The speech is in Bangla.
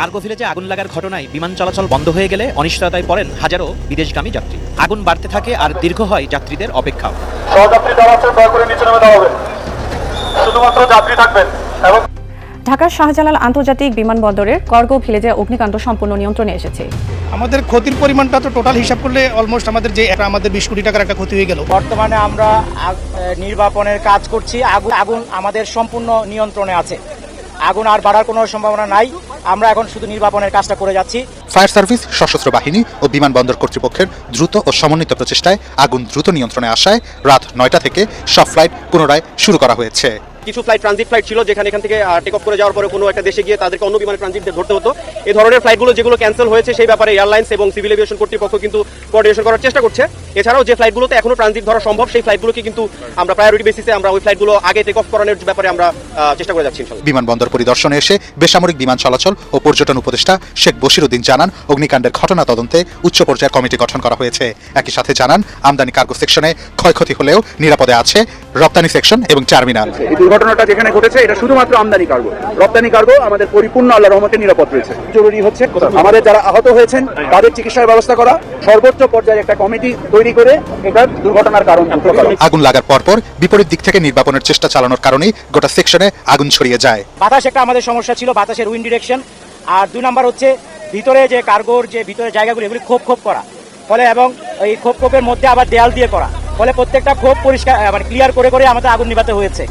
কার্গো ভিলেজে আগুন লাগার ঘটনায় বিমান চলাচল বন্ধ হয়ে গেলে অনিশ্চয়তায় পড়েন হাজারো বিদেশগামী যাত্রী। আগুন বাড়তে থাকে আর দীর্ঘ হয় যাত্রীদের অপেক্ষা সহযাত্রী যারা আছেন দয়া করে নিচে নেমে হবে শুধুমাত্র যাত্রী থাকবেন এবং ঢাকার শাহজালাল আন্তর্জাতিক বিমানবন্দরের কর্গো ভিলেজে অগ্নিকাণ্ড সম্পূর্ণ নিয়ন্ত্রণে এসেছে। আমাদের ক্ষতির পরিমাণটা তো টোটাল হিসাব করলে অলমোস্ট আমাদের যে একটা আমাদের বিশ কোটি টাকার একটা ক্ষতি হয়ে গেল। বর্তমানে আমরা নির্বাপনের কাজ করছি। আগুন আগুন আমাদের সম্পূর্ণ নিয়ন্ত্রণে আছে। আগুন আর বাড়ার কোনো সম্ভাবনা নাই। আমরা এখন শুধু নির্বাপনের কাজটা করে যাচ্ছি। ফায়ার সার্ভিস, সশস্ত্র বাহিনী ও বিমানবন্দর কর্তৃপক্ষের দ্রুত ও সমন্বিত প্রচেষ্টায় আগুন দ্রুত নিয়ন্ত্রণে আসায় রাত নয়টা থেকে সব ফ্লাইট পুনরায় শুরু করা হয়েছে। কিছু ফ্লাইট ট্রানজিট ফ্লাইট ছিল যেখানে এখান থেকে টেক অফ করে যাওয়ার পরে কোনো একটা দেশে গিয়ে তাদেরকে অন্য বিমানে ট্রানজিট ধরতে হতো। এই ধরনের ফ্লাইটগুলো যেগুলো ক্যান্সেল হয়েছে সেই ব্যাপারে এয়ারলাইন্স এবং সিভিল এভিয়েশন কর্তৃপক্ষ কিন্তু কোঅর্ডিনেশন করার চেষ্টা করছে। এছাড়াও যে ফ্লাইটগুলোতে এখনও ট্রানজিট ধরা সম্ভব সেই ফ্লাইটগুলোকে কিন্তু আমরা প্রায়োরিটি বেসিসে আমরা ওই ফ্লাইটগুলো আগে টেক অফ করানোর ব্যাপারে আমরা চেষ্টা করে যাচ্ছি বিমানবন্দর পরিদর্শনে এসে বেসামরিক বিমান চলাচল ও পর্যটন উপদেষ্টা শেখ বশিরউদ্দিন জানান অগ্নিকাণ্ডের ঘটনা তদন্তে উচ্চ পর্যায়ের কমিটি গঠন করা হয়েছে। একই সাথে জানান আমদানি কার্গো সেকশনে ক্ষয়ক্ষতি হলেও নিরাপদে আছে রপ্তানি সেকশন এবং টার্মিনাল। এই দুর্ঘটনাটা যেখানে ঘটেছে এটা শুধুমাত্র আমদানি কার্গো। রপ্তানি কার্গো আমাদের পরিপূর্ণ আল্লাহ রহমতে নিরাপদ রয়েছে। জরুরি হচ্ছে আমাদের যারা আহত হয়েছেন তাদের চিকিৎসার ব্যবস্থা করা সর্বোচ্চ পর্যায়ে একটা কমিটি তৈরি করে এটার দুর্ঘটনার কারণ আগুন লাগার পরপর বিপরীত দিক থেকে নির্বাপনের চেষ্টা চালানোর কারণেই গোটা সেকশনে আগুন ছড়িয়ে যায়। বাতাস একটা আমাদের সমস্যা ছিল বাতাসের উইন্ড ডিরেকশন আর দুই নাম্বার হচ্ছে ভিতরে যে কার্গোর যে ভিতরে জায়গাগুলো এগুলি খোপ খোপ করা। ফলে এবং এই খোপ খোপের মধ্যে আবার দেয়াল দিয়ে করা। ফলে প্রত্যেকটা খোপ পরিষ্কার মানে ক্লিয়ার করে করে আমাদের আগুন নিভাতে হয়েছে।